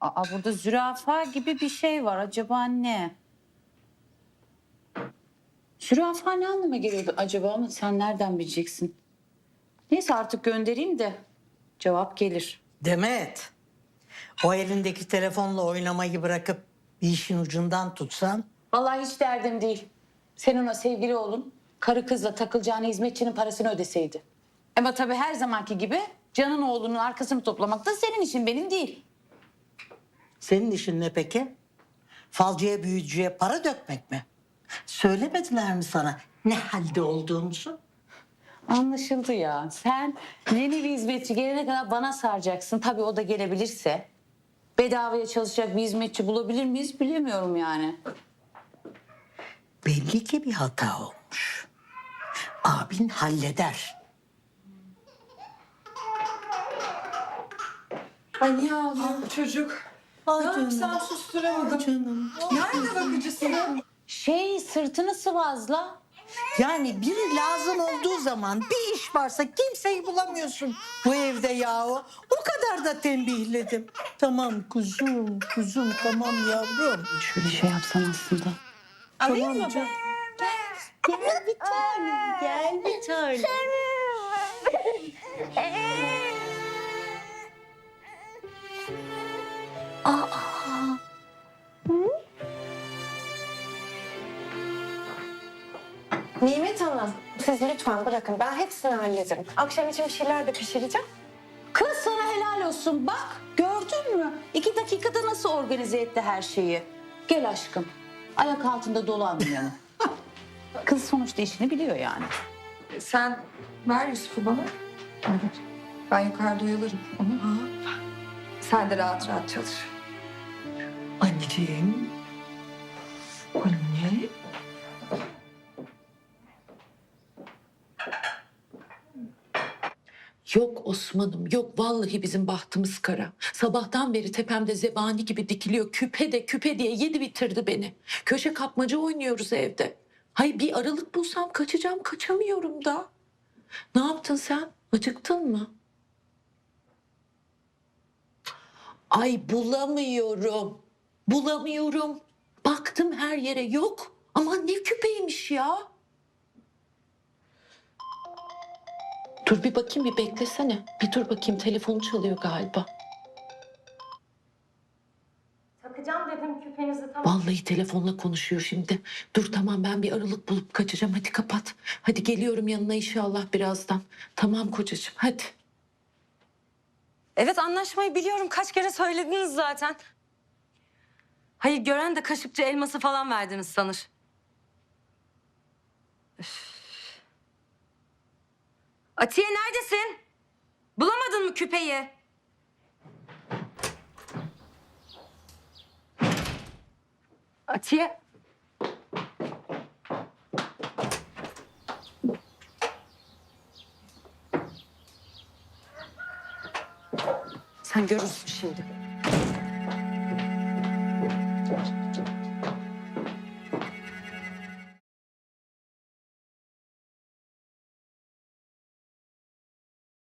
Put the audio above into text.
Aa, burada zürafa gibi bir şey var. Acaba ne? Zürafa ne anlama geliyordu acaba ama sen nereden bileceksin? Neyse artık göndereyim de cevap gelir. Demet, o elindeki telefonla oynamayı bırakıp bir işin ucundan tutsan Vallahi hiç derdim değil. Sen ona sevgili olun, karı kızla takılacağını hizmetçinin parasını ödeseydi. Ama tabii her zamanki gibi canın oğlunun arkasını toplamak da senin işin benim değil. Senin işin ne peki? Falcıya büyücüye para dökmek mi? Söylemediler mi sana ne halde olduğumuzu? Anlaşıldı ya. Sen yeni bir hizmetçi gelene kadar bana saracaksın. Tabii o da gelebilirse. Bedavaya çalışacak bir hizmetçi bulabilir miyiz bilemiyorum yani. Belli ki bir hata olmuş. Abin halleder. Ay niye ağlıyor çocuk? Ay ne yapsam susturamadım. Canım. Nerede bakıcısı? Şey sırtını sıvazla. Yani biri lazım olduğu zaman bir iş varsa kimseyi bulamıyorsun bu evde yahu. O kadar da tembihledim. Tamam kuzum, kuzum tamam yavrum. Şöyle şey yapsan aslında. Alayım mı ben? Gel bir tanem, gel bir tanem. Nimet Hanım, siz lütfen bırakın. Ben hepsini hallederim. Akşam için bir şeyler de pişireceğim. Kız sana helal olsun bak gördün mü? İki dakikada nasıl organize etti her şeyi. Gel aşkım ayak altında dolanmayalım. Kız sonuçta işini biliyor yani. Sen ver Yusuf'u bana. Ben yukarıda oyalarım onu. Sen de rahat rahat çalış. Anneciğim. Anne. Yok Osman'ım yok vallahi bizim bahtımız kara. Sabahtan beri tepemde zebani gibi dikiliyor. Küpe de küpe diye yedi bitirdi beni. Köşe kapmaca oynuyoruz evde. Hay bir aralık bulsam kaçacağım kaçamıyorum da. Ne yaptın sen? Acıktın mı? Ay bulamıyorum. Bulamıyorum. Baktım her yere yok. Aman ne küpeymiş ya. Dur bir bakayım bir beklesene. Bir dur bakayım telefonu çalıyor galiba. Takacağım dedim küpenizi tamam. Vallahi telefonla konuşuyor şimdi. Dur tamam ben bir aralık bulup kaçacağım. Hadi kapat. Hadi geliyorum yanına inşallah birazdan. Tamam kocacığım hadi. Evet anlaşmayı biliyorum. Kaç kere söylediniz zaten. Hayır gören de kaşıkçı elması falan verdiniz sanır. Üf. Atiye neredesin? Bulamadın mı küpeyi? Atiye. Sen görürsün şimdi. Thank you.